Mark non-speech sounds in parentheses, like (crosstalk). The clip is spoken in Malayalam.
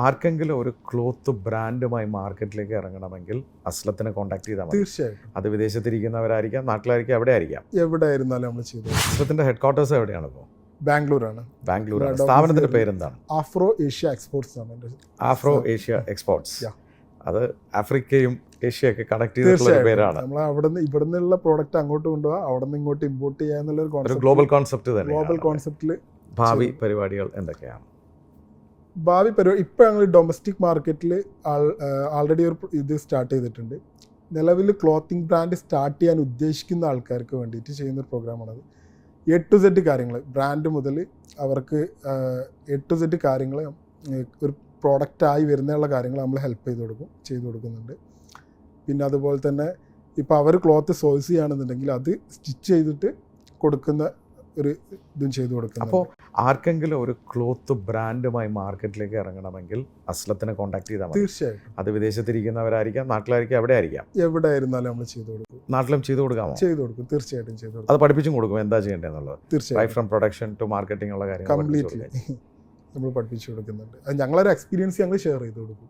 ആർക്കെങ്കിലും ഒരു ക്ലോത്ത് ബ്രാൻഡുമായി മാർക്കറ്റിലേക്ക് ഇറങ്ങണമെങ്കിൽ അസ്ലത്തിനെ കോൺടാക്ട് ചെയ്താൽ മതി. തീർച്ചയായിട്ടും. അത് വിദേശത്തിരിക്കുന്നവരായിരിക്കാം നാട്ടിലായിരിക്കാം എവിടെ ആയിരിക്കാം എവിടെ ആയിരുന്നാലും നമ്മൾ ചെയ്തു അസ്ലത്തിന്റെ ഹെഡ് ക്വാർട്ടേഴ്സ് എവിടെയാണ് ഇപ്പോൾ ബാംഗ്ലൂരാണ്. ബാംഗ്ലൂരാണ് ആണ് സ്ഥാപനത്തിന്റെ പേരെന്താണ്? ആഫ്രോ ഏഷ്യ എക്സ്പോർട്സ് ആണ് ആഫ്രോ ഏഷ്യ എക്സ്പോർട്സ്. അത് ആഫ്രിക്കയും ഏഷ്യയൊക്കെ കണക്ട് ചെയ്തിട്ടുള്ള ഒരു പേരാണ്. നമ്മൾ അവിടെ നിന്ന് ഇവിടെ നിന്നുള്ള പ്രോഡക്റ്റ് അങ്ങോട്ട് കൊണ്ടുപോകാം അവിടെ നിന്ന് ഇങ്ങോട്ട് ഇമ്പോർട്ട് ചെയ്യാന്നുള്ള ഒരു ഗ്ലോബൽ കോൺസെപ്റ്റ് തന്നെ ഗ്ലോബൽ കോൺസെപ്റ്റിൽ ഭാവി പരിപാടികൾ എന്തൊക്കെയാണ്? ഭാവി പരിപാടി ഇപ്പോൾ ഞങ്ങൾ ഡൊമസ്റ്റിക് മാർക്കറ്റിൽ ആൾറെഡി ഒരു ഇത് സ്റ്റാർട്ട് ചെയ്തിട്ടുണ്ട്. നിലവിൽ ക്ലോത്തിങ് ബ്രാൻഡ് സ്റ്റാർട്ട് ചെയ്യാൻ ഉദ്ദേശിക്കുന്ന ആൾക്കാർക്ക് വേണ്ടിയിട്ട് ചെയ്യുന്ന ഒരു പ്രോഗ്രാമാണത് എ ടു സെറ്റ് കാര്യങ്ങൾ ബ്രാൻഡ് മുതൽ അവർക്ക് എ ടു സെറ്റ് കാര്യങ്ങൾ ഒരു പ്രോഡക്റ്റായി വരുന്നുള്ള കാര്യങ്ങൾ നമ്മൾ ഹെൽപ്പ് ചെയ്ത് കൊടുക്കും ചെയ്തു കൊടുക്കുന്നുണ്ട്. പിന്നെ അതുപോലെ തന്നെ ഇപ്പോൾ അവർ ക്ലോത്ത് സോഴ്സ് ചെയ്യുകയാണെന്നുണ്ടെങ്കിൽ അത് സ്റ്റിച്ച് ചെയ്തിട്ട് കൊടുക്കുന്ന ഒരു ഇതും ചെയ്തു കൊടുക്കുന്നത്. അപ്പോൾ ആർക്കെങ്കിലും ഒരു ക്ലോത്ത് ബ്രാൻഡുമായി മാർക്കറ്റിലേക്ക് ഇറങ്ങണമെങ്കിൽ അസ്ലത്തിനെ കോൺടാക്ട് ചെയ്താൽ മതി. തീർച്ചയായിട്ടും. അത് വിദേശത്തിരിക്കുന്നവരായിരിക്കാം നാട്ടിലായിരിക്കാം എവിടെ ആയിരിക്കാം എവിടെ ആയിരുന്നാലും നമ്മൾ ചെയ്തു കൊടുക്കും. നാട്ടിലും ചെയ്തു കൊടുക്കാമോ? ചെയ്തു കൊടുക്കും തീർച്ചയായിട്ടും ചെയ്തു കൊടുക്കും. അത് പഠിപ്പിച്ചും കൊടുക്കും എന്താ ചെയ്യേണ്ടതെന്നുള്ളത്. തീർച്ചയായും ഫ്രം പ്രൊഡക്ഷൻ ടു മാർക്കറ്റിംഗ് ഉള്ള കാര്യങ്ങൾ പഠിപ്പിച്ചു കംപ്ലീറ്റ്ലി (laughs) നമ്മൾ പഠിപ്പിച്ചു കൊടുക്കുന്നുണ്ട്. അത് ഞങ്ങളൊരു എക്സ്പീരിയൻസ് ഞങ്ങൾ ഷെയർ ചെയ്ത് കൊടുക്കും.